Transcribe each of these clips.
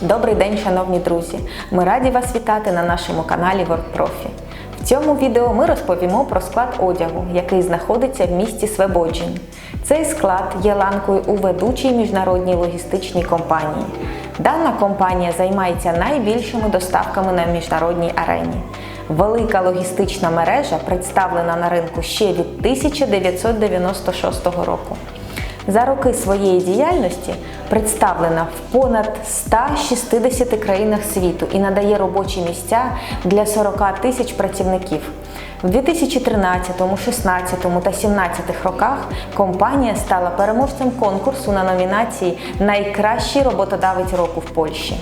Добрий день, шановні друзі! Ми раді вас вітати на нашому каналі WorkProfi. В цьому відео ми розповімо про склад одягу, який знаходиться в місті Свебоджень. Цей склад є ланкою у ведучій міжнародній логістичній компанії. Дана компанія займається найбільшими доставками на міжнародній арені. Велика логістична мережа представлена на ринку ще від 1996 року. За роки своєї діяльності представлена в понад 160 країнах світу і надає робочі місця для 40 тисяч працівників. В 2013, 2016 та 2017 роках компанія стала переможцем конкурсу на номінації Найкращий роботодавець року в Польщі.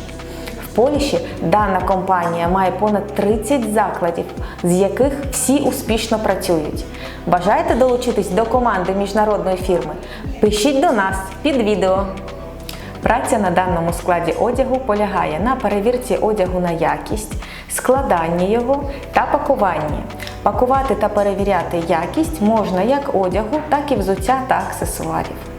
Польщі дана компанія має понад 30 закладів, з яких всі успішно працюють. Бажаєте долучитись до команди міжнародної фірми? Пишіть до нас під відео. Праця на даному складі одягу полягає на перевірці одягу на якість, складанні його та пакуванні. Пакувати та перевіряти якість можна як одягу, так і взуття та аксесуарів.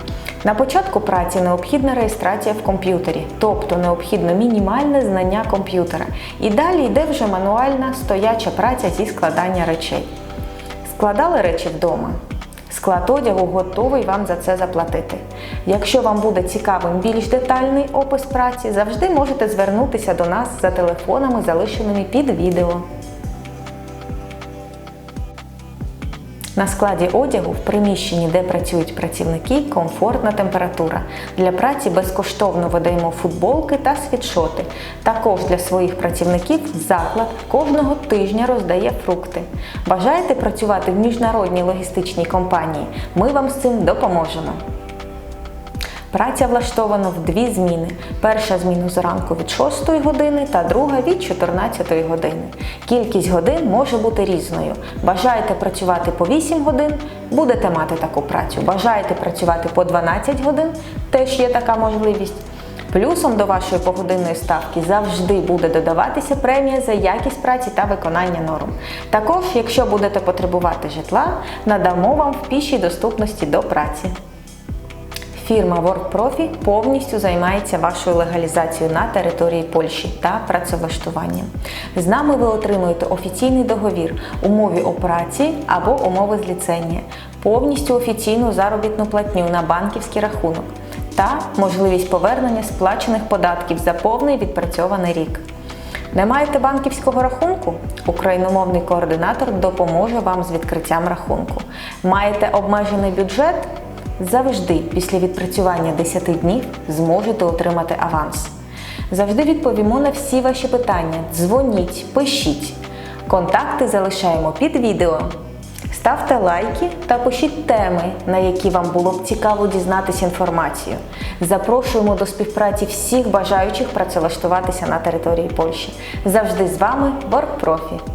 На початку праці необхідна реєстрація в комп'ютері, тобто необхідно мінімальне знання комп'ютера. І далі йде вже мануальна стояча праця зі складання речей. Складали речі вдома. Склад одягу готовий вам за це заплатити. Якщо вам буде цікавим більш детальний опис праці, завжди можете звернутися до нас за телефонами, залишеними під відео. На складі одягу в приміщенні, де працюють працівники, комфортна температура. Для праці безкоштовно видаємо футболки та світшоти. Також для своїх працівників заклад кожного тижня роздає фрукти. Бажаєте працювати в міжнародній логістичній компанії? Ми вам з цим допоможемо. Праця влаштована в дві зміни. Перша зміна зранку від 6 години та друга від 14 години. Кількість годин може бути різною. Бажаєте працювати по 8 годин, будете мати таку працю. Бажаєте працювати по 12 годин, теж є така можливість. Плюсом до вашої погодинної ставки завжди буде додаватися премія за якість праці та виконання норм. Також, якщо будете потребувати житла, надамо вам в пішій доступності до праці. Фірма WorkProfi повністю займається вашою легалізацією на території Польщі та працевлаштуванням. З нами ви отримуєте офіційний договір, умови о праці або умови з повністю офіційну заробітну платню на банківський рахунок та можливість повернення сплачених податків за повний відпрацьований рік. Не маєте банківського рахунку? Україномовний координатор допоможе вам з відкриттям рахунку. Маєте обмежений бюджет? Завжди після відпрацювання 10 днів зможете отримати аванс. Завжди відповімо на всі ваші питання. Дзвоніть, пишіть. Контакти залишаємо під відео. Ставте лайки та пишіть теми, на які вам було б цікаво дізнатися інформацію. Запрошуємо до співпраці всіх бажаючих працевлаштуватися на території Польщі. Завжди з вами WorkProfi.